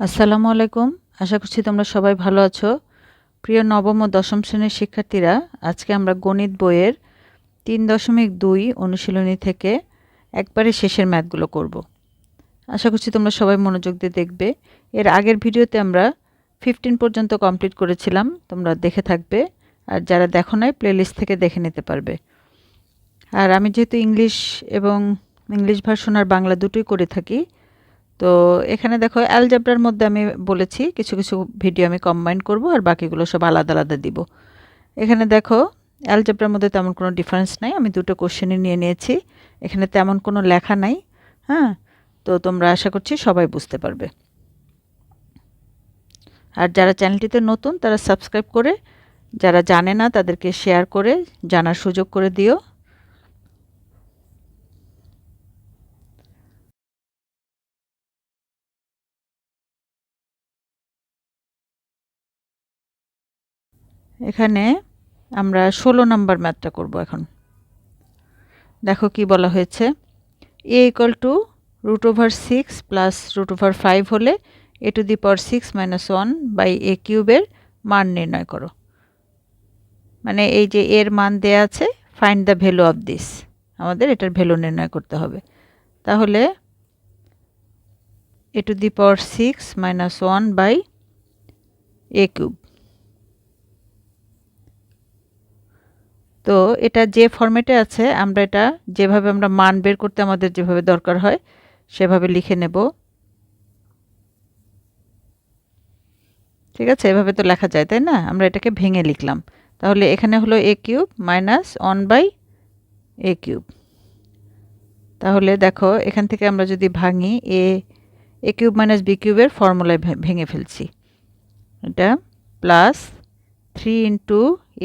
আসসালামু আলাইকুম। আশা করছি তোমরা সবাই ভালো আছো। প্রিয় নবম ও দশম শ্রেণির শিক্ষার্থীরা, আজকে আমরা গণিত বইয়ের তিন দশমিক দুই অনুশীলনী থেকে একবারে শেষের ম্যাথগুলো করব। আশা করছি তোমরা সবাই মনোযোগ দিয়ে দেখবে। এর আগের ভিডিওতে আমরা ফিফটিন পর্যন্ত কমপ্লিট করেছিলাম, তোমরা দেখে থাকবে। আর যারা দেখো নাই প্লেলিস্ট থেকে দেখে নিতে পারবে। আর আমি যেহেতু ইংলিশ এবং ইংলিশ ভার্সন আর বাংলা দুটোই করে থাকি তো এখানে দেখো অ্যালজেব্রার মধ্যে আমি বলেছি কিছু কিছু ভিডিও আমি কম্বাইন করব আর বাকিগুলো সব আলাদা আলাদা দিব। এখানে দেখো অ্যালজেব্রার মধ্যে তেমন কোনো ডিফারেন্স নাই, আমি দুটো কোশ্চেনই নিয়ে নিয়েছি। এখানে তেমন কোনো লেখা নাই হ্যাঁ? তো তোমরা আশা করছি সবাই বুঝতে পারবে। আর যারা চ্যানেলটিতে নতুন, তারা সাবস্ক্রাইব করে, যারা জানে না, তাদেরকে শেয়ার করে, জানার সুযোগ করে দিও। এখানে আমরা ষোলো নাম্বার ম্যাথটা করব এখন। দেখো কি বলা হয়েছে। A equal to root over six plus root over five হলে A to the power six minus one by A কিউবের মান নির্ণয় করো। মানে এই যে এর মান দেয়া আছে find the value of this আমাদের এটার ভ্যালু নির্ণয় করতে হবে। তাহলে A to the power six minus one by A cube তো এটা যে ফর্মেটে আছে, আমরা এটা যেভাবে আমরা মান বের করতে আমাদের যেভাবে দরকার হয়, সেভাবে লিখে নেব। ঠিক আছে? এভাবে তো লেখা যায়, তাই না? আমরা এটাকে ভেঙে লিখলাম। তাহলে এখানে হলো A cube minus one by A cube তাহলে দেখো, এখান থেকে আমরা যদি ভাঙি A A cube minus B কিউবের ফর্মুলায় ভেঙে ফেলছি। এটা plus three into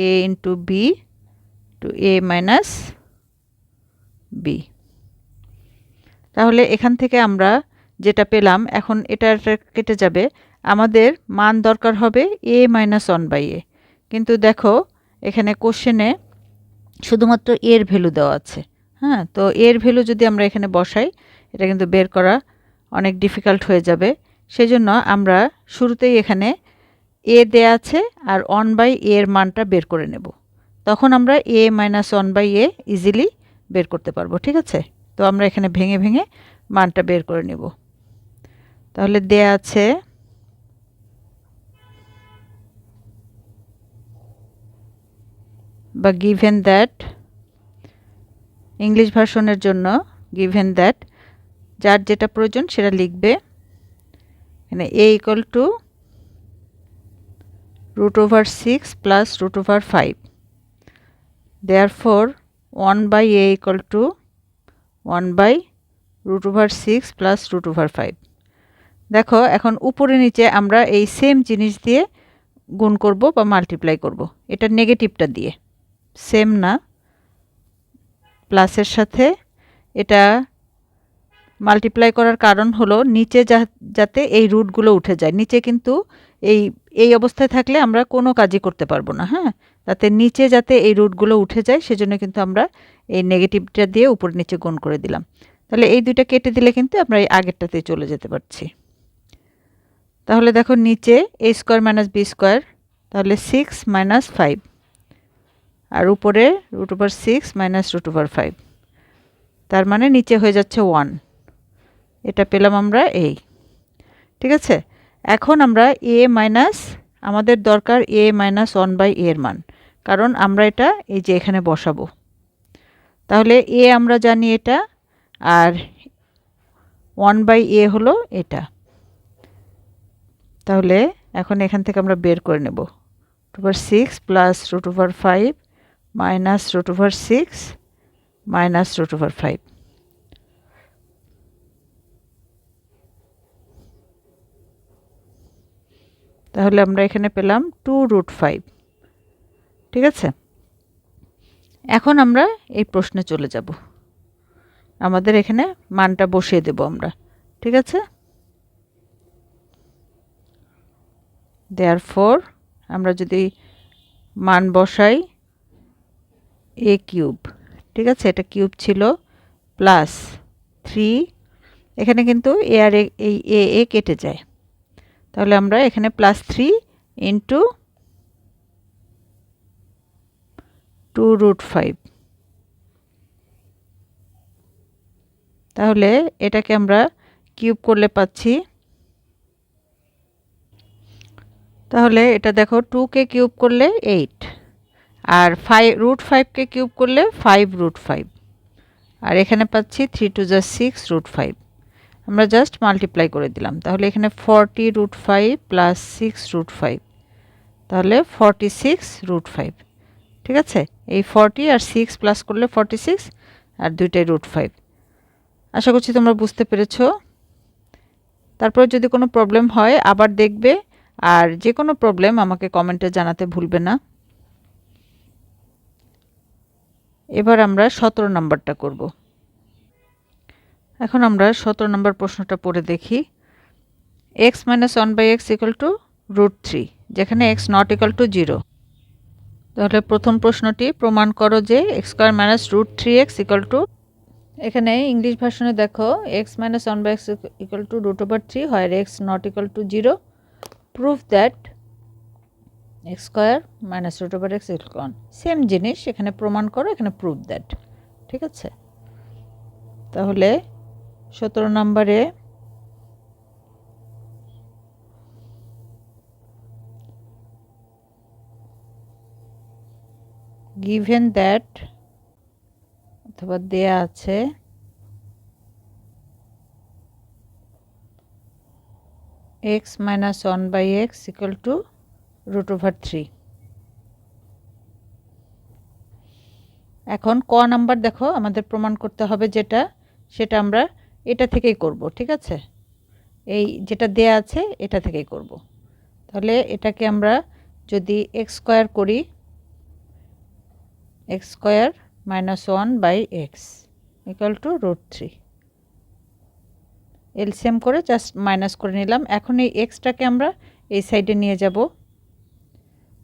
A into B to A minus B তাহলে এখান থেকে আমরা যেটা পেলাম, এখন এটা কেটে যাবে। আমাদের মান দরকার হবে A minus one by A কিন্তু দেখো, এখানে কোশ্চেনে শুধুমাত্র এর ভ্যালু দেওয়া আছে। হ্যাঁ তো এর ভ্যালু যদি আমরা এখানে বসাই, এটা কিন্তু বের করা অনেক ডিফিকাল্ট হয়ে যাবে। সেই জন্য আমরা শুরুতেই এখানে এ দেয়া আছে আর ওয়ান বাই এর মানটা বের করে নেব। তখন আমরা A minus one by A easily বের করতে পারব, ঠিক আছে? তো আমরা এখানে ভেঙে ভেঙে মানটা বের করে নেব। তাহলে দেয়া আছে বা গিভেন দ্যাট ইংলিশ ভার্সনের জন্য গিভেন দ্যাট যার যেটা প্রয়োজন সেটা লিখবে। এখানে A equal to root over six plus root over five therefore 1 by a equal to 1 by root over 6 plus root over 5 দেখো, এখন উপরে নিচে আমরা এই সেম জিনিস দিয়ে গুণ করব বা মাল্টিপ্লাই করব। এটা নেগেটিভটা দিয়ে। সেম না। প্লাসের সাথে এটা মাল্টিপ্লাই করার কারণ হলো নিচে যাতে এই রুটগুলো উঠে যায়। নিচে কিন্তু এই এই অবস্থায় থাকলে আমরা কোনো কাজই করতে পারব না হ্যাঁ? তাতে নিচে যাতে এই রুটগুলো উঠে যায়, সেজন্য কিন্তু আমরা এই নেগেটিভটা দিয়ে উপর নিচে গুণ করে দিলাম। তাহলে এই দুইটা কেটে দিলে কিন্তু আমরা এই আগেরটাতে চলে যেতে পারছি। তাহলে দেখো নিচে A square minus B square তাহলে সিক্স মাইনাস ফাইভ আর উপরে root over six minus root over five তার মানে নিচে হয়ে যাচ্ছে ওয়ান এটা পেলাম আমরা এই ঠিক আছে? এখন আমরা এ মাইনাস আমাদের দরকার এ মাইনাস ওয়ান বাই এর মান। কারণ আমরা এটা এই যে এখানে বসাবো। তাহলে এ আমরা জানি এটা আর ওয়ান বাই এ হলো এটা। তাহলে এখন এখান থেকে আমরা বের করে নেব। Root over six plus root over five minus root over six minus root over five. তাহলে আমরা এখানে পেলাম টু রুট ফাইভ। ঠিক আছে? এখন আমরা এই প্রশ্নে চলে যাব। আমাদের এখানে মানটা বসিয়ে দেব আমরা, ঠিক আছে? দেয়ার ফোর আমরা যদি মান বসাই এ কিউব, ঠিক আছে? এটা কিউব ছিল প্লাস থ্রি। এখানে কিন্তু এ আর এই এ এ কেটে যায়। তাহলে আমরা এখানে plus three into two root five. তাহলে এটাকে আমরা কিউব করলে পাচ্ছি। তাহলে এটা দেখো টুকে কিউব করলে এইট, আর ফাইভ রুট ফাইভকে কিউব করলে ফাইভ রুট ফাইভ। আর এখানে পাচ্ছি থ্রি টু যা সিক্স রুট ফাইভ। আমরা জাস্ট মাল্টিপ্লাই করে দিলাম। তাহলে এখানে forty root five plus six root five. তাহলে ফর্টি সিক্স রুট ফাইভ। ঠিক আছে? এই ফর্টি আর সিক্স প্লাস করলে ফর্টি সিক্স আর দুইটাই রুট ফাইভ আশা করছি তোমরা বুঝতে পেরেছ। তারপর যদি কোনো প্রবলেম হয়, আবার দেখবে। আর যে কোনো প্রবলেম আমাকে কমেন্টে জানাতে ভুলবে না। এবার আমরা সতেরো নম্বরটা করব। এখন আমরা সতেরো নম্বর প্রশ্নটা পড়ে দেখি। X minus one by X equal to root three যেখানে X not equal to zero তাহলে প্রথম প্রশ্নটি, প্রমাণ করো যে X square minus root three X equal to এখানে ইংলিশ ভাষণে দেখো X minus one by X equal to root over three হয় X not equal to zero proof that X square minus root over X equal one same জিনিস, এখানে প্রমাণ করো, এখানে proof that ঠিক আছে? তাহলে সতেরো নম্বরে গিভেন দ্যাট অথবা দেয়া আছে। X minus one by X equal to root over three এখন ক নাম্বার দেখো, আমাদের প্রমাণ করতে হবে যেটা, সেটা আমরা এটা থেকেই করব, ঠিক আছে? এই যেটা দেয়া আছে, এটা থেকেই করব। তাহলে এটাকে আমরা যদি এক্স স্কোয়ার করি X square minus one by X equal to root three. LCM করে জাস্ট মাইনাস করে নিলাম। এখন এই এক্সটাকে আমরা এই সাইডে নিয়ে যাব।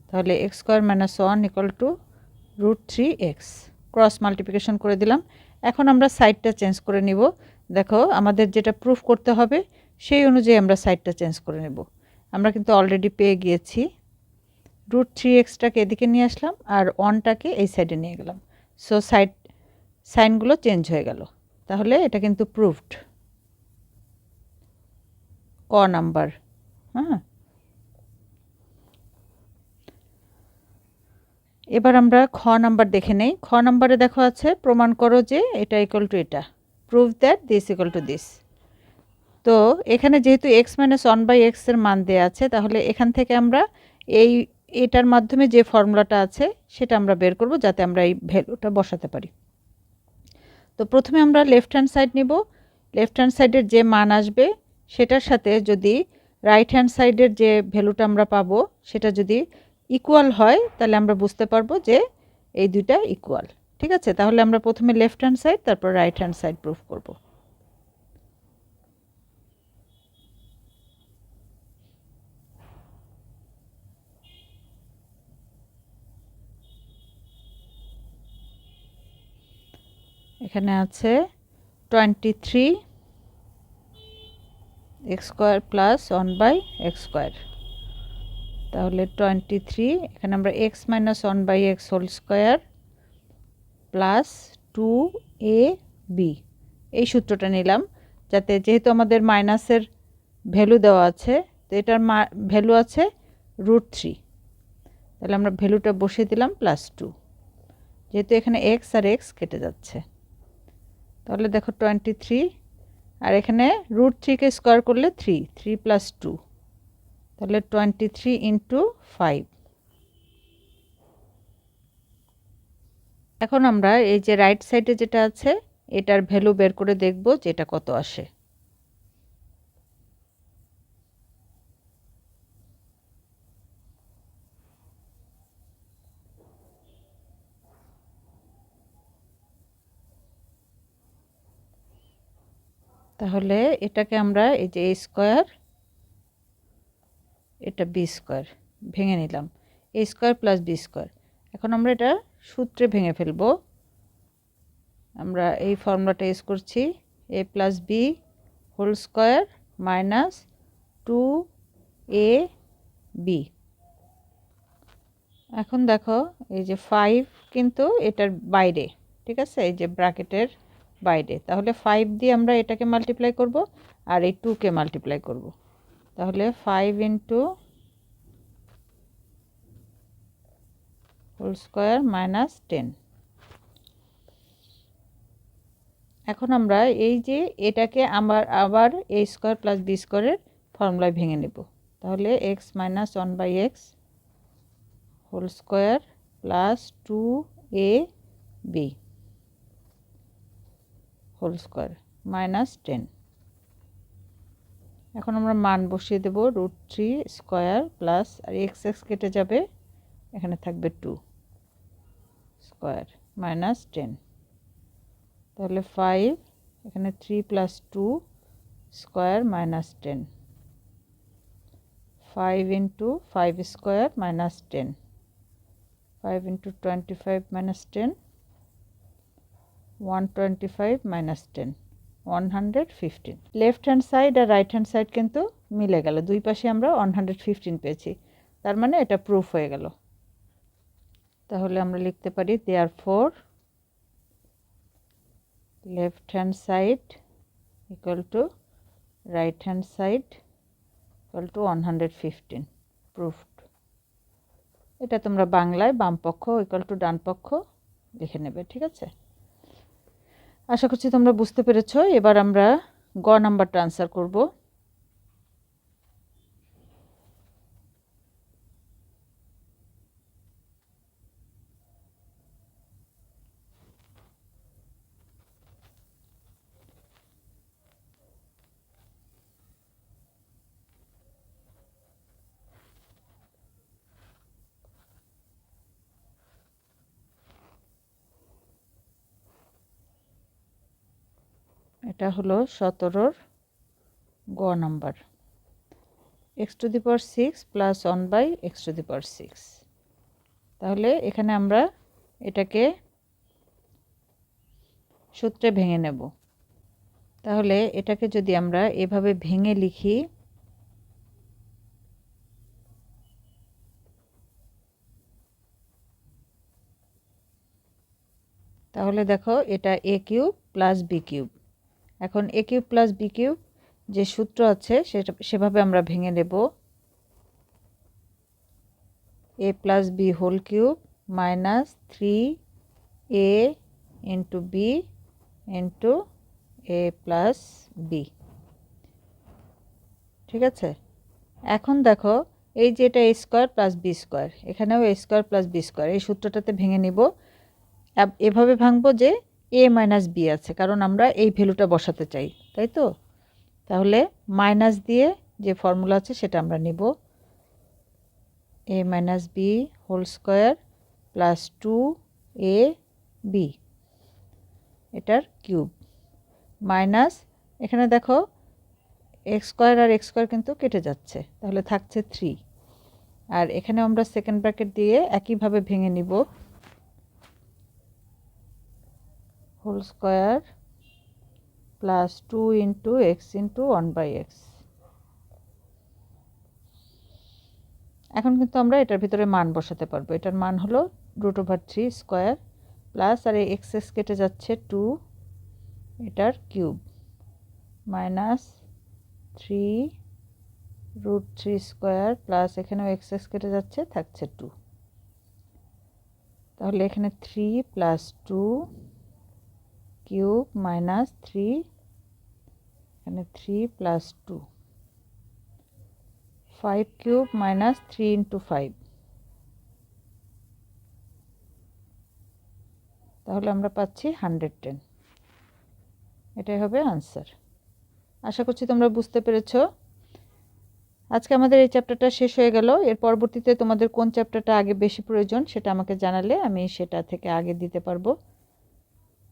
তাহলে X square minus one equal to root three X. Cross multiplication করে দিলাম। এখন আমরা সাইডটা চেঞ্জ করে নিব। দেখো, আমাদের যেটা প্রুফ করতে হবে, সেই অনুযায়ী আমরা সাইডটা চেঞ্জ করে নেব। আমরা কিন্তু অলরেডি পেয়ে গিয়েছি। রুট থ্রি এক্সটাকে এদিকে নিয়ে আসলাম আর ওয়ানটাকে এই সাইডে নিয়ে গেলাম। সো সাইড সাইনগুলো চেঞ্জ হয়ে গেল। তাহলে এটা কিন্তু প্রুফড ক নাম্বার হ্যাঁ। এবার আমরা খ নাম্বার দেখে নেই। খ নাম্বারে দেখো আছে, প্রমাণ করো যে এটা ইকুয়াল টু এটা। Prove that this equal to this তো, এখানে যেহেতু এক্স মাইনাস ওয়ান বাই এক্সের মান দেওয়া আছে, তাহলে এখান থেকে আমরা এই এটার মাধ্যমে যে ফর্মুলাটা আছে, সেটা আমরা বের করব যাতে আমরা এই ভ্যালুটা বসাতে পারি। তো প্রথমে আমরা লেফট হ্যান্ড সাইড নিব। লেফট হ্যান্ড সাইডের যে মান আসবে, সেটার সাথে যদি রাইট হ্যান্ড সাইডের যে ভ্যালুটা আমরা পাবো, সেটা যদি ইকুয়াল হয়, তাহলে আমরা বুঝতে পারব যে এই দুইটা ইকুয়াল ঠিক আছে? তাহলে আমরা প্রথমে লেফট হ্যান্ড সাইড তারপর রাইট হ্যান্ড সাইড প্রুফ করব। এখানে আছে twenty three X square plus one by X square তাহলে টোয়েন্টি থ্রি এখানে আমরা X minus one by X whole square plus two A B এই সূত্রটা নিলাম, যাতে যেহেতু আমাদের মাইনাসের ভ্যালু দেওয়া আছে, তো এটার মা ভ্যালু আছে রুট থ্রি তাহলে আমরা ভ্যালুটা বসিয়ে দিলাম প্লাস টু যেহেতু এখানে এক্স আর এক্স কেটে যাচ্ছে। তাহলে দেখো টোয়েন্টি থ্রি আর এখানে রুট থ্রিকে স্কোয়ার করলে থ্রি থ্রি প্লাস টু তাহলে টোয়েন্টি থ্রি ইন্টু ফাইভ এখন আমরা এই যে রাইট সাইডে যেটা আছে, এটার ভ্যালু বের করে দেখব যে এটা কত আসে। তাহলে এটাকে আমরা এই যে এ স্কোয়ার এটা বি স্কোয়ার ভেঙে নিলাম। A square plus B square এখন আমরা এটা সূত্রে ভেঙে ফেলব। আমরা এই ফর্মুলাটা ইউজ করছি। A plus B whole square minus two A B এখন দেখো, এই যে ফাইভ কিন্তু এটার বাইরে, ঠিক আছে? এই যে ব্র্যাকেটের বাইরে তাহলে ফাইভ দিয়ে আমরা এটাকে মাল্টিপ্লাই করব আর এই টুকে মাল্টিপ্লাই করব। তাহলে five into whole square minus ten এখন আমরা এই যে এটাকে আমার আবার এ স্কোয়ার প্লাস বি স্কোয়ারের ফর্মুলায় ভেঙে নেব। তাহলে X minus one by X whole square plus two A B whole square, minus ten. এখন আমরা মান বসিয়ে দেব রুট থ্রি স্কোয়ার প্লাস, আর এক্স এক্স কেটে যাবে, এখানে থাকবে টু স্কোয়ার, মাইনাস টেন। তাহলে ফাইভ, এখানে three plus two square, minus ten. Five into five square, minus ten. Five into twenty five, minus ten. One twenty five minus ten one hundred fifteen left hand side আর right hand side কিন্তু মিলে গেল। দুই পাশে আমরা one hundred fifteen পেয়েছি। তার মানে এটা প্রুফ হয়ে গেল। তাহলে আমরা লিখতে পারি therefore left hand side equal to right hand side equal to one hundred fifteen proved এটা তোমরা বাংলায় বাম পক্ষ ইকুয়াল টু ডান পক্ষ লিখে নেবে, ঠিক আছে? আশা করছি তোমরা বুঝতে পেরেছ। এবার আমরা গ নাম্বারটা আনসার করব। এটা হলো সতেরোর গ number. X to the power six plus one by X to the power six তাহলে এখানে আমরা এটাকে সূত্রে ভেঙে নেব। তাহলে এটাকে যদি আমরা এভাবে ভেঙে লিখি, তাহলে দেখো এটা A cube plus B cube এখন A cube plus B cube যে সূত্র আছে সেটা সেভাবে আমরা ভেঙে নেব। A plus B whole cube minus three A into B into A plus B ঠিক আছে? এখন দেখো, এই যে এটা A square plus B square, এখানেও A square plus B square, এই সূত্রটাতে ভেঙে নিব। এভাবে ভাঙবো যে এ মাইনাস বি আছে, কারণ আমরা এই ভ্যালুটা বসাতে চাই, তাই তো? তাহলে মাইনাস দিয়ে যে ফর্মুলা আছে সেটা আমরা নিব। A minus b whole square plus two a b এটার কিউব মাইনাস এখানে দেখো এক্স স্কোয়ার আর এক্স স্কোয়ার কিন্তু কেটে যাচ্ছে, তাহলে থাকছে থ্রি আর এখানে আমরা সেকেন্ড ব্র্যাকেট দিয়ে একইভাবে ভেঙে নিব। Whole square plus two into x into one by x এখন কিন্তু আমরা এটার ভিতরে মান বসাতে পারব। এটার মান হলো root over three square plus আর এক্স এক্স কেটে যাচ্ছে টু এটার cube minus three root three square plus এখানেও এক্স এক্স কেটে যাচ্ছে, থাকছে টু তাহলে এখানে three plus two cube minus three, এখানে three plus two. Five cube minus three into five. তাহলে আমরা পাচ্ছি হান্ড্রেড টেন। এটাই হবে আনসার। আশা করছি তোমরা বুঝতে পেরেছ। আজকে আমাদের এই চ্যাপ্টারটা শেষ হয়ে গেল। এর পরবর্তীতে তোমাদের কোন চ্যাপ্টারটা আগে বেশি প্রয়োজন সেটা আমাকে জানালে আমি সেটা থেকে আগে দিতে পারব।